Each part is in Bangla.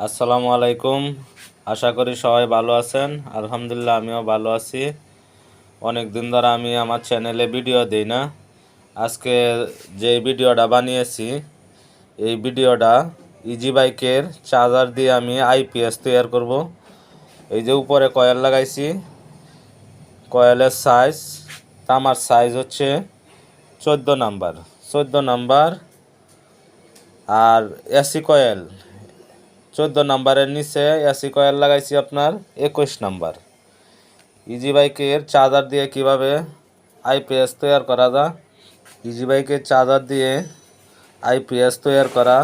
আসসালামু আলাইকুম। আশা করি সবাই ভালো আছেন। আলহামদুলিল্লাহ, আমিও ভালো আছি। অনেক দিন ধরে আমি আমার চ্যানেলে ভিডিও দিই না। আজকে যে ভিডিওটা বানিয়েছি, এই ভিডিওটা ইজি বাইকের চার্জার দিয়ে আমি আইপিএস তৈরি করব। এই যে উপরে কয়েল লাগাইছি কয়েলের সাইজ তামার সাইজ হচ্ছে চোদ্দ নাম্বার। চোদ্দ নাম্বার আর এসি কয়েল চোদ্দ নাম্বারের নিচে এসি কয়েল লাগাইছি আপনার একুশ নাম্বার। ইজি বাইকের চার্জার দিয়ে কীভাবে আইপিএস তৈরি করা যায়? ইজি বাইকের চার্জার দিয়ে আইপিএস তৈরি করা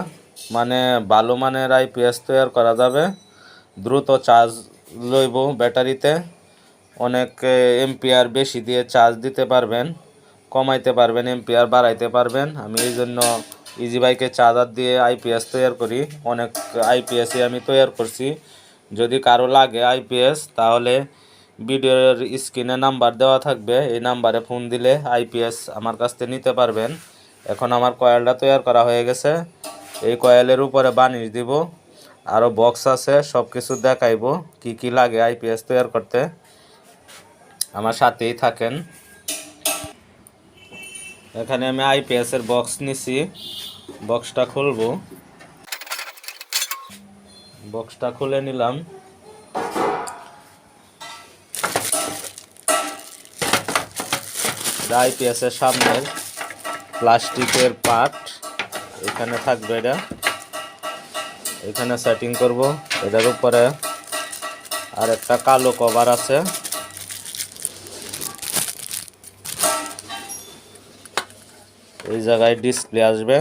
মানে ভালো মানের আইপিএস তৈরি করা যাবে। দ্রুত চার্জ লইব ব্যাটারিতে। অনেক এমপিআর বেশি দিয়ে চার্জ দিতে পারবেন, কমাইতে পারবেন এমপিআর বাড়াইতে পারবেন। আমি এই জন্য ইজি বাইকে চার্জার দিয়ে আইপিএস তৈরি করি। অনেক আইপিএসই আমি তৈরি করছি। যদি কারও লাগে আইপিএস তাহলে ভিডিওর স্ক্রিনে নাম্বার দেওয়া থাকবে। এই নাম্বারে ফোন দিলে আইপিএস আমার কাছ থেকে নিতে পারবেন। এখন আমার কয়েলটা তৈরি করা হয়ে গেছে। এই কয়েলের উপরে বানিশ দিব। আরও বক্স আছে সব কিছু দেখাইবো কি কি লাগে আইপিএস তৈরি করতে। আমার সাথেই থাকেন। এখানে আমি আইপিএস এর বক্স নিছি। বক্সটা খুলবো। বক্সটা খুলে নিলাম। আইপিএস এর সামনের প্লাস্টিকের পার্ট এখানে থাকবে এটা। এখানে সেটিং করব। এটার উপরে আর একটা কালো কভার আছে। এই জায়গায় ডিসপ্লে আসবে।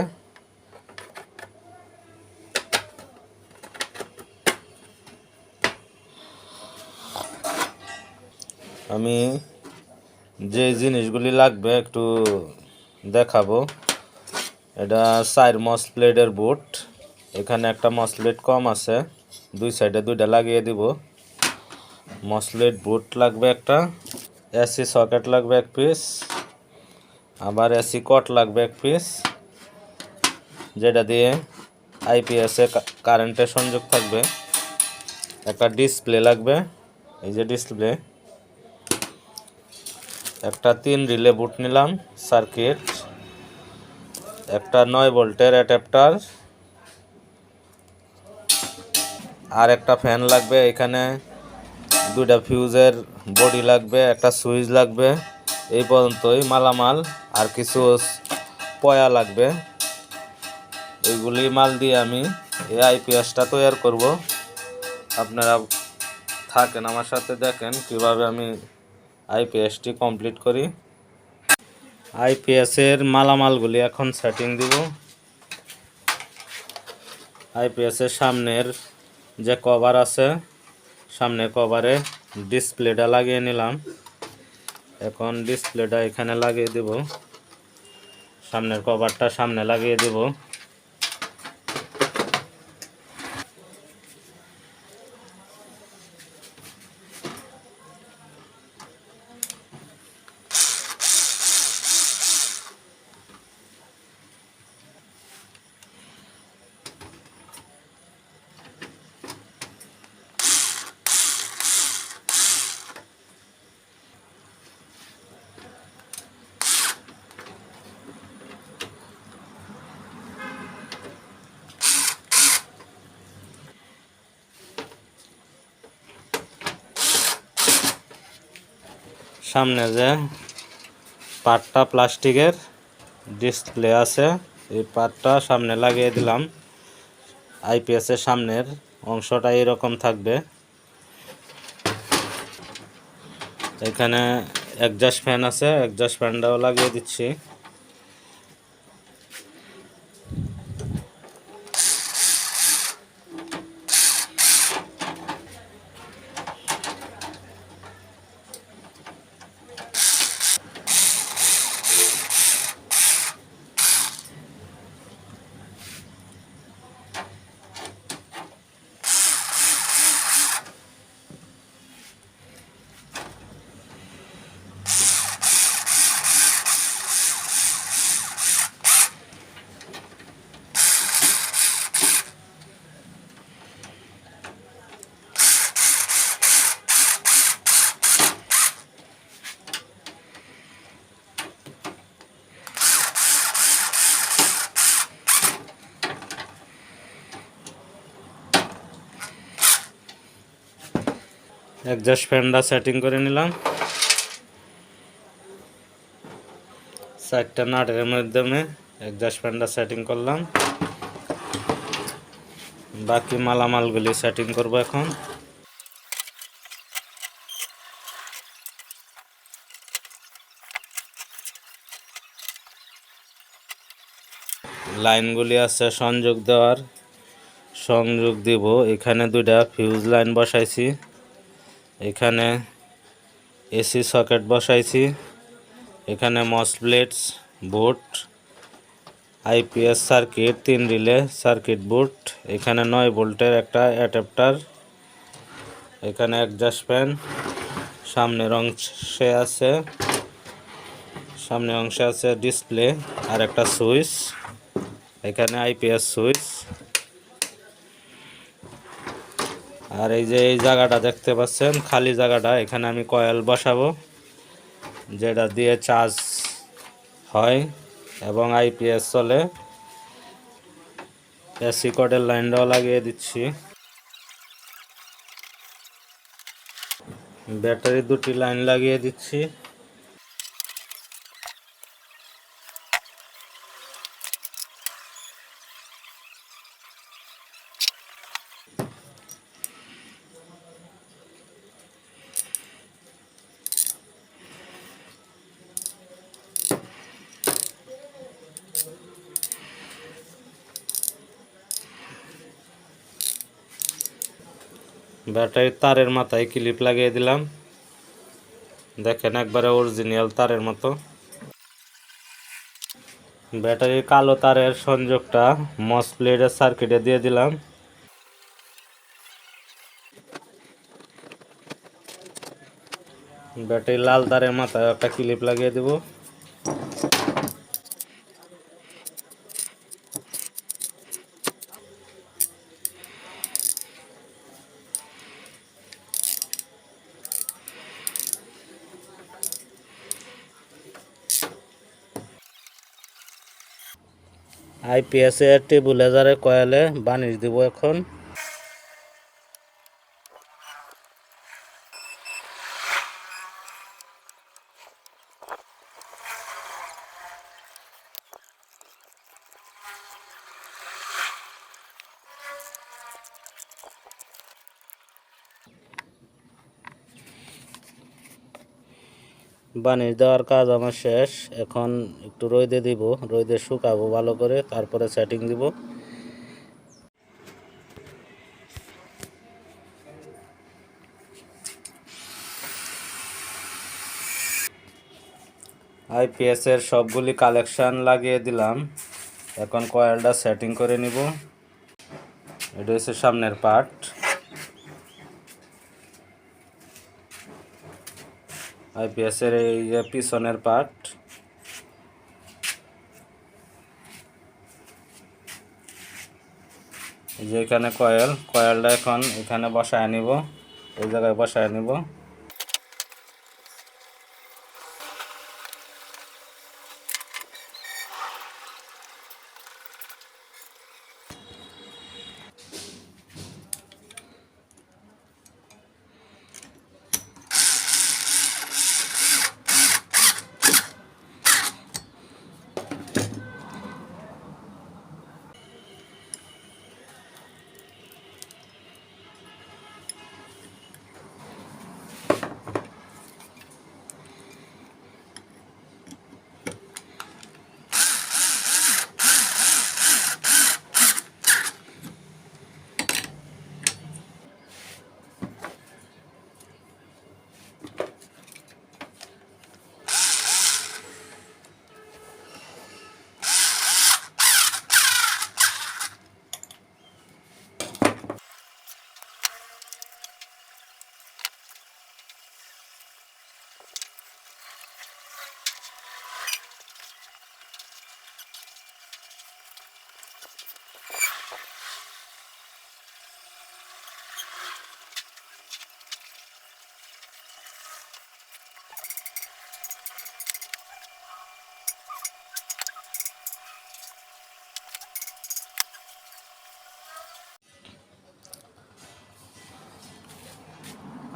আমি যে জিনিসগুলি লাগবে একটু দেখাবো। এটা চার মস প্লেটের বুট। এখানে একটা মসলেট কম আছে। দুই সাইডে দুইটা লাগিয়ে দিব। মসলেট বুট লাগবে একটা, এসি সকেট লাগবে এক পিস, আবার এসি কট লাগবে এক পিস, যেটা দিয়ে আইপিএসে কারেন্টের সংযোগ থাকবে। একটা ডিসপ্লে লাগবে। এই যে ডিসপ্লে একটা তিন রিলে বুট নিলাম সার্কিট একটা নয় ভোল্টের অ্যাডাপ্টার আর একটা ফ্যান লাগবে এখানে, দুইটা ফিউজের বডি লাগবে, একটা সুইচ লাগবে, এই পর্যন্তই মালামাল, আর কিছু পয়া লাগবে। এইগুলি মাল দিয়ে আমি এই আইপিএসটা তৈরি করব। আপনারা থাকেন আমার সাথে, দেখেন কীভাবে আমি আইপিএসটি কমপ্লিট করি। আইপিএসের মালামালগুলি এখন সেটিং দিব। আইপিএসের সামনের যে কভার আছে, সামনে কভারে ডিসপ্লেটা লাগিয়ে নিলাম। এখন ডিসপ্লেটা এখানে লাগিয়ে দেব। সামনের কভারটা সামনে লাগিয়ে দেব। সামনে যে পাটটা প্লাস্টিকের ডিসপ্লে আছে, এই পাটটা সামনে লাগিয়ে দিলাম। আইপিএসের সামনের অংশটা এরকম থাকবে। এখানে একজাস্ট ফ্যান আছে একজাস্ট ফ্যানটাও লাগিয়ে দিচ্ছি। একজাস্ট ফ্যানটা সেটিং করে নিলাম। চারটা নাটের মাধ্যমে একজাস্ট ফ্যানটা সেটিং করলাম। বাকি মালামালগুলি সেটিং করব এখন। লাইনগুলি আছে সংযোগ দেওয়ার। সংযোগ দিব। এখানে দুইটা ফিউজ লাইন বসাইছি। এখানে এসি সকেট বসাইছি, এখানে MOS plates board IPS circuit, তিন রিলে সার্কিট বোর্ড এখানে নয় ভোল্টের একটা অ্যাডাপ্টার, এখানে একজাস্ট ফ্যান সামনের অংশে আছে সামনের অংশে আছে ডিসপ্লে আর একটা সুইচ, এখানে আইপিএস সুইচ আর এই যে এই জায়গাটা দেখতে পাচ্ছেন, খালি জায়গাটা, এখানে আমি কয়েল বসাবো, যেটা দিয়ে চার্জ হয় এবং আইপিএস চলে। এসি কোডের লাইনটাও লাগিয়ে দিচ্ছি। ব্যাটারি দুটি লাইন লাগিয়ে দিচ্ছি। ব্যাটারির তারের মাথায় ক্লিপ লাগিয়ে দিলাম। দেখেন একবারে অরিজিনাল তারের মতো। ব্যাটারির কালো তারের সংযোগটা মস প্লেটের সার্কিটে দিয়ে দিলাম। ব্যাটারি লাল তারের মাথায় একটা ক্লিপ লাগিয়ে দেব। আইপিএস এর টেবুলেজারের কয়েলে বানিশ দিব এখন। বানিশ দেওয়ার কাজ আমার শেষ। এখন একটু রোদে দিব, রোদে শুকাবো ভালো করে, তারপরে সেটিং দিব। আইপিএস এর সবগুলি কালেকশন লাগিয়ে দিলাম। এখন কয়েলটা সেটিং করে নিব। এটা হচ্ছে সামনের পার্ট আইপিএস এর এই যে পিছনের পার্ট যে এখানে কয়েল, কয়েলটা এখন এখানে বসায় নিব, এই জায়গায় বসায় নিব।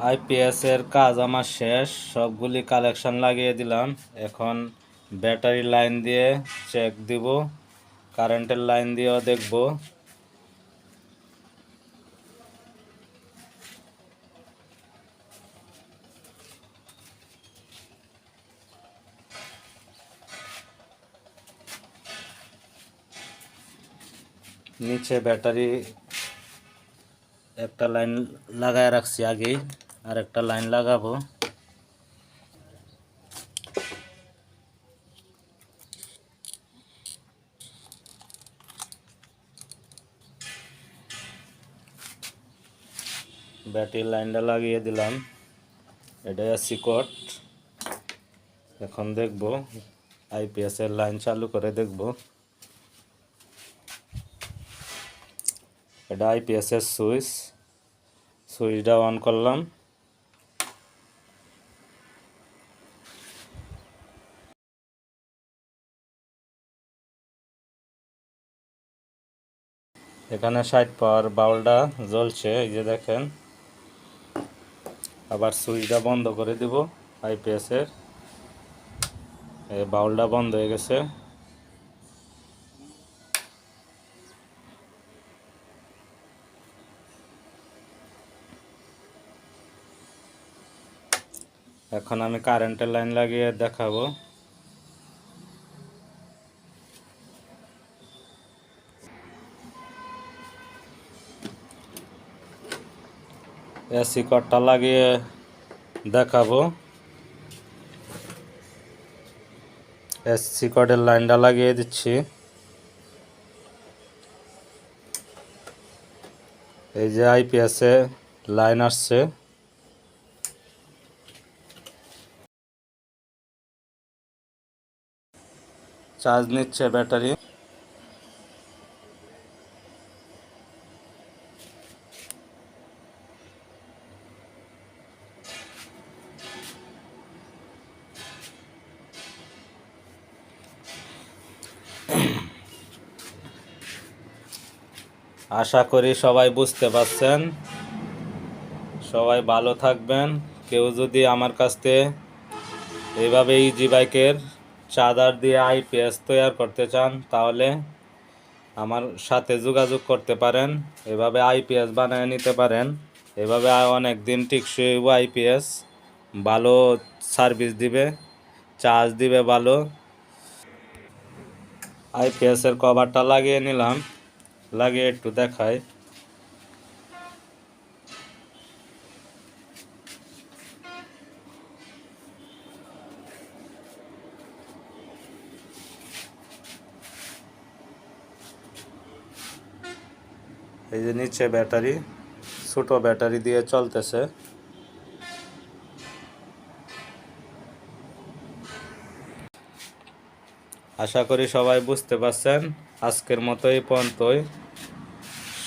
আইপিএস এর কাজ আমার শেষ, সবগুলি কালেকশন লাগিয়ে দিলাম। এখন ব্যাটারি লাইন দিয়ে চেক দিব, কারেন্টের লাইন দিয়েও দেখব। নিচে ব্যাটারি একটা লাইন লাগায় রাখছি আগেই। আর একটা লাইন লাগাবো। ব্যাটারি লাইনটা লাগিয়ে দিলাম। এটা কোড এখন দেখব আইপিএস এর লাইন চালু করে দেখব। এটা আইপিএস এর সুইচ। সুইচটা অন করলাম। এখানে ষাট পাওয়ার বাউলটা জ্বলছে, এই যে দেখেন। আবার সুইচটা বন্ধ করে দিব, আইপিএস এর। এই বাউলটা বন্ধ হয়ে গেছে। এখন আমি কারেন্টের লাইন লাগিয়ে দেখাবো। এসি কটটা লাগিয়ে দেখাবো। এসি কটের লাইনটা লাগিয়ে দিচ্ছি। এই যে আইপিএসে লাইন আসছে। চার্জ নিচ্ছে ব্যাটারি। আশা করি সবাই বুঝতে পারছেন। সবাই ভালো থাকবেন। কেউ যদি আমার কাছ এইভাবে ইজি বাইকের চাদার দিয়ে আইপিএস তৈরি করতে চান, তাহলে আমার সাথে যোগাযোগ করতে পারেন। এভাবে আইপিএস বানিয়ে নিতে পারেন। এভাবে অনেক দিন টিকসই আইপিএস ভালো সার্ভিস দিবে, চার্জ দিবে ভালো। আইপিএসের কভারটা লাগিয়ে নিলাম। লাগিয়ে একটু দেখায়। এই যে নিচে ব্যাটারি, ছোট ব্যাটারি দিয়ে চলতেছে। আশা করি সবাই বুঝতে পারছেন। আজকের মতো এই পর্যন্তই।